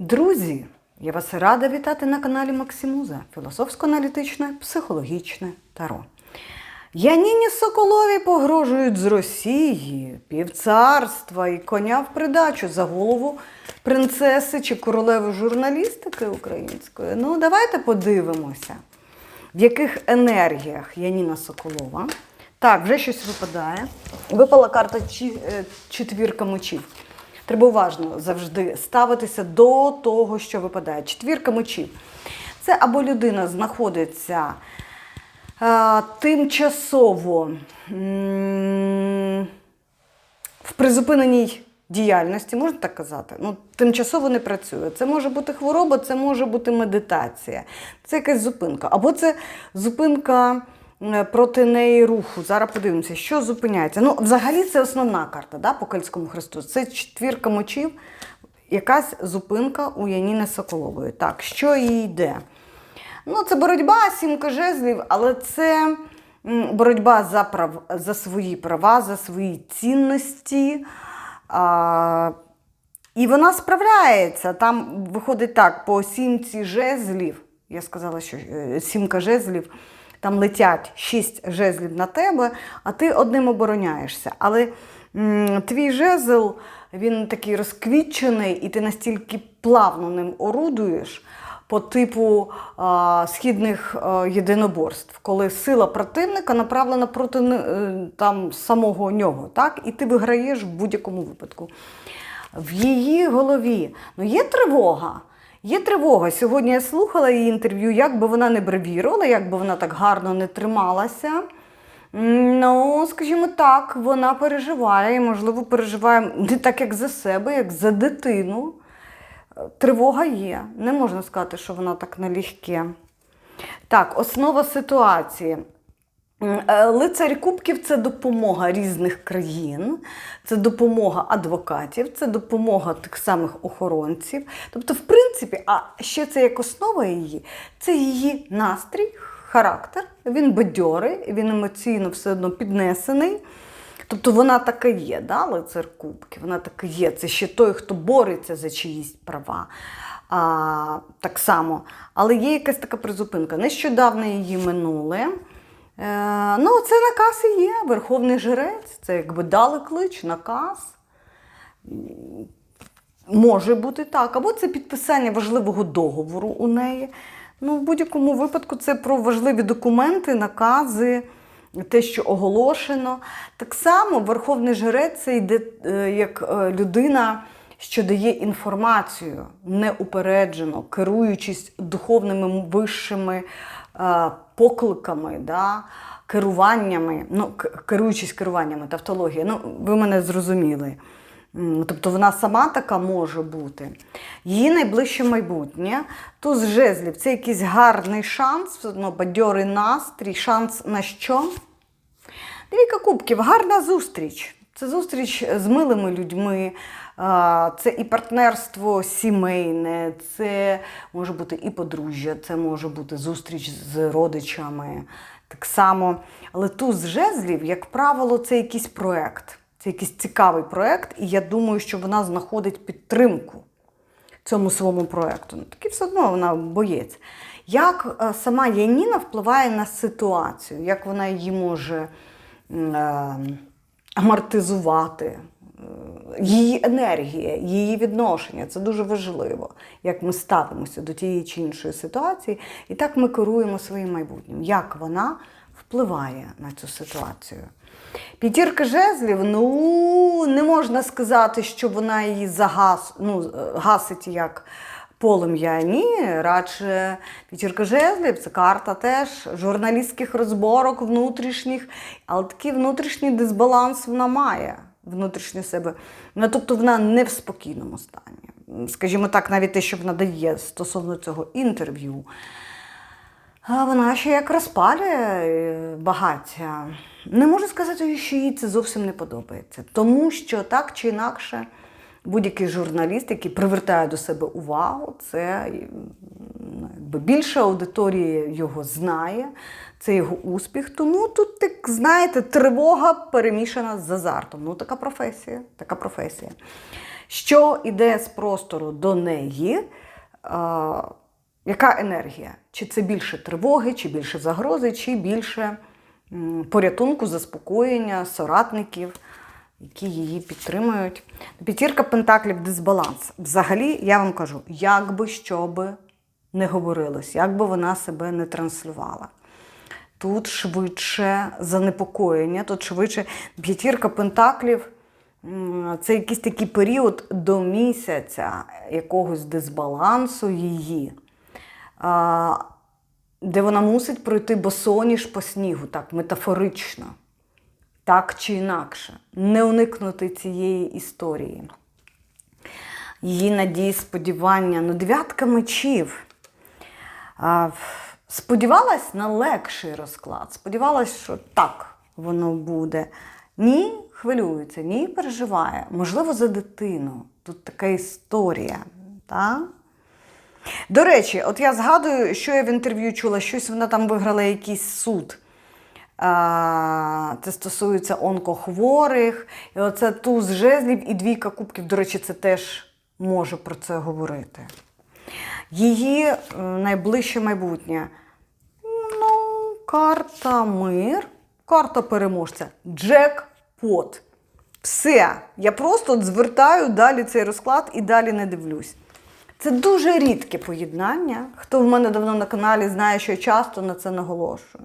Друзі, я вас рада вітати на каналі Максимуза філософсько-аналітичне, психологічне таро. Яніні Соколові погрожують з Росії, півцарства і коня в придачу за голову принцеси чи королеви журналістики української. Ну, давайте подивимося, в яких енергіях Яніна Соколова. Так, вже щось випадає. Випала карта е, четвірка мечів. Треба уважно завжди ставитися до того, що випадає. Четвірка мечів. Це або людина знаходиться а, тимчасово м, в призупиненій діяльності, можна так казати? Ну, тимчасово не працює. Це може бути хвороба, це може бути медитація, це якась зупинка. Або це зупинка е, проти неї руху. Зараз подивимося, що зупиняється. Ну, взагалі, це основна карта да, по Кельтському Христу. Це четвірка мочів, якась зупинка у Яніни Соколової. Так, що їй йде? Ну, це боротьба, сімка жезлів, але це боротьба за, прав... за свої права, за свої цінності. А... І вона справляється. Там виходить так, по сімці жезлів, я сказала, що е, сімка жезлів, там летять шість жезлів на тебе, а ти одним обороняєшся. Але м, твій жезл, він такий розквітчений, і ти настільки плавно ним орудуєш по типу а, східних а, єдиноборств, коли сила противника направлена проти е, там, самого нього, так? і ти виграєш в будь-якому випадку. В її голові ну, є тривога. Є тривога. Сьогодні я слухала її інтерв'ю, як би вона не бравірувала, як би вона так гарно не трималася. Ну, скажімо так, вона переживає, і, можливо, переживає не так, як за себе, як за дитину. Тривога є. Не можна сказати, що вона так налегке. Так, основа ситуації. Е, Лицарь Кубків це допомога різних країн, це допомога адвокатів, це допомога тих самих охоронців. Тобто, в принципі, а ще це як основа її, це її настрій, характер. Він бадьорий, він емоційно все одно піднесений. Тобто вона така є, да, лицар Кубки, вона така є. Це ще той, хто бореться за чиїсь права. А, так само. Але є якась така призупинка. Нещодавно її минуле. Е, ну, це наказ і є. Верховний жрець, це якби дали клич, наказ. Може бути так. Або це підписання важливого договору у неї. Ну, в будь-якому випадку це про важливі документи, накази, те, що оголошено. Так само Верховний Жрець це йде е, як е, людина, що дає інформацію неупереджено, керуючись духовними вищими покликами, да, керуваннями, ну, керуючись керуваннями, тавтологія. Ну, ви мене зрозуміли. Тобто вона сама така може бути. Її найближче майбутнє. Туз жезлів це якийсь гарний шанс, одно бадьорий настрій, шанс на що? Двійка кубків, гарна зустріч. Це зустріч з милими людьми, це і партнерство сімейне, це може бути і подружжя, це може бути зустріч з родичами. Так само. Але туз жезлів, як правило, це якийсь проект. Це якийсь цікавий проект, і я думаю, що вона знаходить підтримку цьому своєму проекту. Ну, таки все одно вона боєць. Як е, сама Яніна впливає на ситуацію, як вона її може е, амортизувати, е, її енергія, її відношення це дуже важливо, як ми ставимося до тієї чи іншої ситуації, і так ми керуємо своїм майбутнім. Як вона впливає на цю ситуацію? П'ятірка жезлів, ну не можна сказати, що вона її загас, ну, е, гасить як полум'я. Ні, радше п'ятірка жезлів це карта теж журналістських розборок внутрішніх, але такий внутрішній дисбаланс вона має внутрішньо себе. Ну, тобто вона не в спокійному стані. Скажімо так, навіть те, що вона дає стосовно цього інтерв'ю. Вона ще як розпалює е, багаття. Не можу сказати, що їй це зовсім не подобається. Тому що так чи інакше будь-який журналіст, який привертає до себе увагу, це ну, якби більша аудиторія його знає, це його успіх. Тому тут, так знаєте, тривога перемішана з азартом. Ну, така професія, така професія. Що йде з простору до неї? А, яка енергія? Чи це більше тривоги, чи більше загрози, чи більше порятунку, заспокоєння, соратників, які її підтримують? П'ятірка пентаклів дисбаланс. Взагалі, я вам кажу, як би що би не говорилось, як би вона себе не транслювала. Тут швидше занепокоєння, тут швидше п'ятірка пентаклів. Це якийсь такий період до місяця якогось дисбалансу її, де вона мусить пройти босоніж по снігу, так метафорично, так чи інакше, не уникнути цієї історії. Її надії, сподівання, ну, дев'ятка мечів. Сподівалась на легший розклад. Сподівалась, що так воно буде. Ні, хвилюється, ні, переживає. Можливо, за дитину. Тут така історія. Та? До речі, от я згадую, що я в інтерв'ю чула, щось вона там виграла якийсь суд. Це стосується онкохворих. І оце туз жезлів і двійка кубків. До речі, це теж може про це говорити. Її е, найближче майбутнє. Ну, карта мир, карта переможця. Джекпот. Все. Я просто звертаю далі цей розклад і далі не дивлюсь. Це дуже рідке поєднання. Хто в мене давно на каналі знає, що я часто на це наголошую.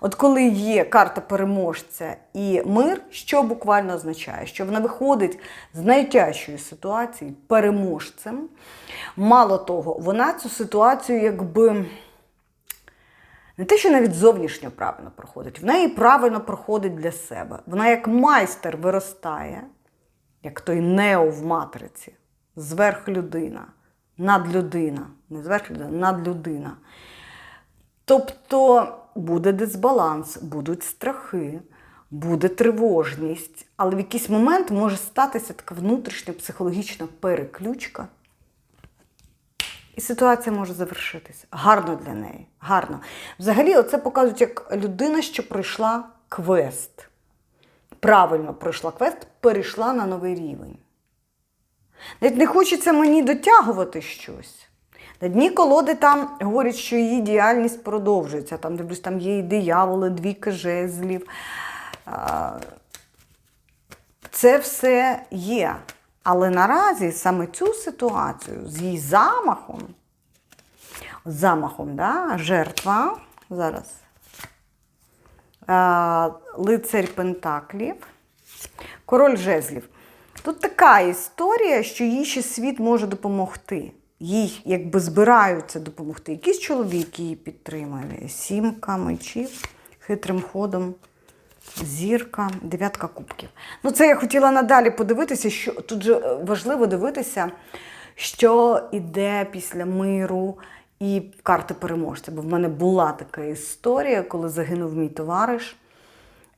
От коли є карта переможця і мир, що буквально означає? Що вона виходить з найтяжчої ситуації переможцем. Мало того, вона цю ситуацію якби. Не те, що навіть зовнішньо правильно проходить, вона її правильно проходить для себе. Вона як майстер виростає, як той нео в матриці, зверх людина, надлюдина. Не зверх людина, надлюдина. Тобто буде дисбаланс, будуть страхи, буде тривожність, але в якийсь момент може статися така внутрішня психологічна переключка. І ситуація може завершитися. Гарно для неї. Гарно. Взагалі, оце показують як людина, що пройшла квест. Правильно пройшла квест, перейшла на новий рівень. Навіть не хочеться мені дотягувати щось. На дні колоди там говорять, що її діяльність продовжується. Там, дивлюсь, там є і дияволи, двійка жезлів. Це все є. Але наразі саме цю ситуацію з її замахом, замахом, да, жертва, зараз, лицарь Пентаклів, король жезлів. Тут така історія, що їй ще світ може допомогти. Їй якби збираються допомогти. Якийсь чоловік її підтримує. Сімка мечів, хитрим ходом. Зірка, дев'ятка кубків. Ну, це я хотіла надалі подивитися, що тут же е, важливо дивитися, що іде після миру і карти переможця. Бо в мене була така історія, коли загинув мій товариш.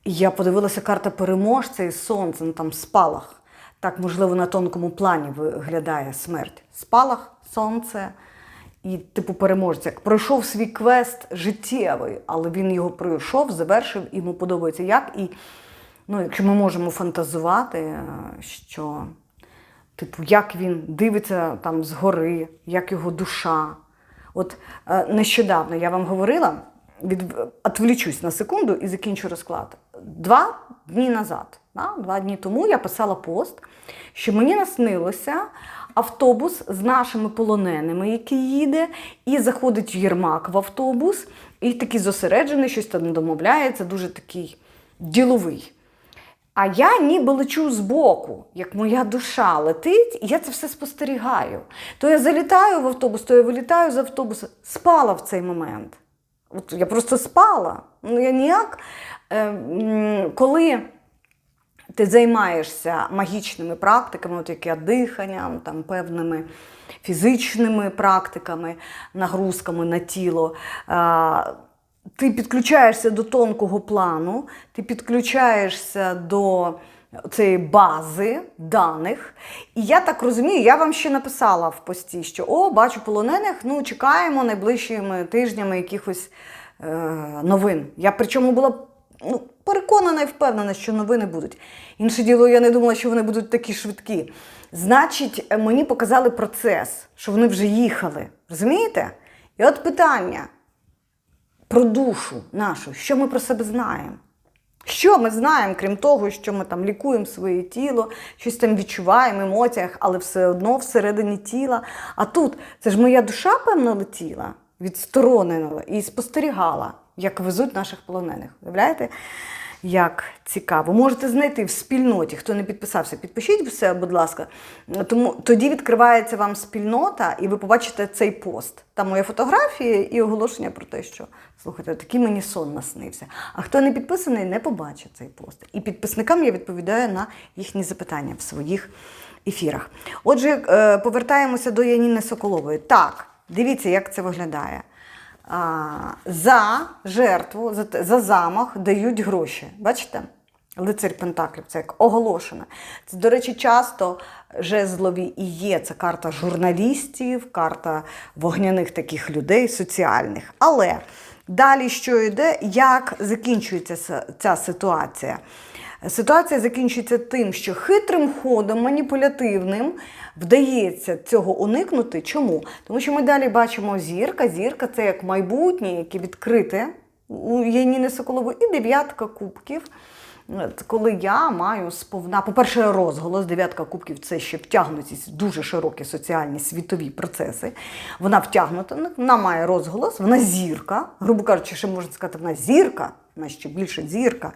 І я подивилася карта переможця і сонце, ну там спалах. Так, можливо, на тонкому плані виглядає смерть. Спалах, сонце і типу переможця. Пройшов свій квест життєвий, але він його пройшов, завершив, і йому подобається як. І ну, якщо ми можемо фантазувати, е, що типу, як він дивиться там згори, як його душа. От е, нещодавно я вам говорила, від... отвлічусь на секунду і закінчу розклад. Два дні назад, да? два дні тому я писала пост, що мені наснилося автобус з нашими полоненими, який їде, і заходить Єрмак в автобус, і такий зосереджений, щось там домовляється, дуже такий діловий. А я ніби лечу збоку, як моя душа летить, і я це все спостерігаю. То я залітаю в автобус, то я вилітаю з автобуса. Спала в цей момент. От я просто спала. Ну я ніяк. Е, коли ти займаєшся магічними практиками, от як я диханням, там, певними фізичними практиками, нагрузками на тіло. а, Ти підключаєшся до тонкого плану, ти підключаєшся до цієї бази даних. І я так розумію, я вам ще написала в пості, що о, бачу полонених, ну чекаємо найближчими тижнями якихось е, новин. Я причому була ну, переконана і впевнена, що новини будуть. Інше діло, я не думала, що вони будуть такі швидкі. Значить, е, мені показали процес, що вони вже їхали. Розумієте? І от питання про душу нашу, що ми про себе знаємо. Що ми знаємо, крім того, що ми там лікуємо своє тіло, щось там відчуваємо емоціях, але все одно всередині тіла. А тут це ж моя душа, певно, летіла, відсторонена і спостерігала, як везуть наших полонених. Уявляєте? Як цікаво. Можете знайти в спільноті, хто не підписався, підпишіть все, будь ласка. Тому тоді відкривається вам спільнота, і ви побачите цей пост. Там моя фотографія і оголошення про те, що слухайте, такий мені сон наснився. А хто не підписаний, не побачить цей пост. І підписникам я відповідаю на їхні запитання в своїх ефірах. Отже, е, повертаємося до Яніни Соколової. Так, дивіться, як це виглядає. За жертву, за, за замах дають гроші. Бачите? Лицарь Пентаклів, це як оголошено. Це, до речі, часто жезлові і є. Це карта журналістів, карта вогняних таких людей, соціальних. Але далі що йде, як закінчується ця ситуація? Ситуація закінчується тим, що хитрим ходом, маніпулятивним, вдається цього уникнути. Чому? Тому що ми далі бачимо зірка. Зірка це як майбутнє, яке відкрите у Яніни Соколової, і дев'ятка кубків. Коли я маю сповна, по-перше, розголос, дев'ятка кубків це ще втягнутість в дуже широкі соціальні світові процеси. Вона втягнута, вона має розголос, вона зірка. Грубо кажучи, ще можна сказати, вона зірка, вона ще більше зірка.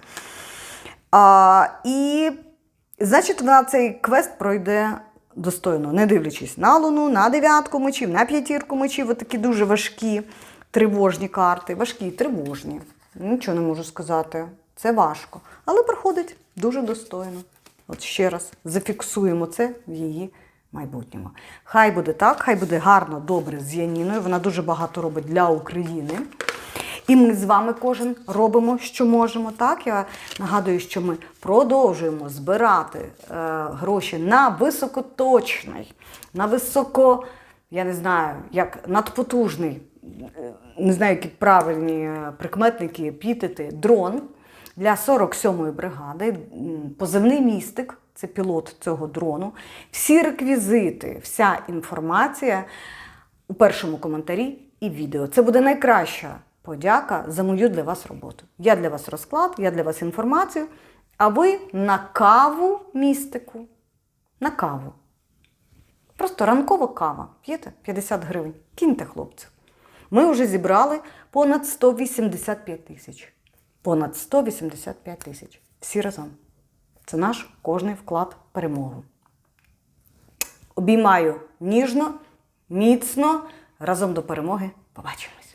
А, і, значить, вона цей квест пройде достойно, не дивлячись на луну, на дев'ятку мечів, на п'ятірку мечів, отакі дуже важкі тривожні карти. Важкі, тривожні. Нічого не можу сказати. Це важко. Але проходить дуже достойно. От ще раз зафіксуємо це в її майбутньому. Хай буде так, хай буде гарно, добре з Яніною. Вона дуже багато робить для України. І ми з вами кожен робимо, що можемо. Так, я нагадую, що ми продовжуємо збирати е, гроші на високоточний, на високо, я не знаю, як надпотужний, е, не знаю, які правильні е, прикметники, епітети, дрон для 47-ї бригади, позивний містик, це пілот цього дрону. Всі реквізити, вся інформація у першому коментарі і відео. Це буде найкраща подяка за мою для вас роботу. Я для вас розклад, я для вас інформацію, а ви на каву містику. На каву. Просто ранкова кава. П'єте 50 гривень. Кіньте, хлопців. Ми вже зібрали понад 185 тисяч. Понад 185 тисяч. Всі разом. Це наш кожний вклад в перемогу. Обіймаю ніжно, міцно. Разом до перемоги. Побачимось!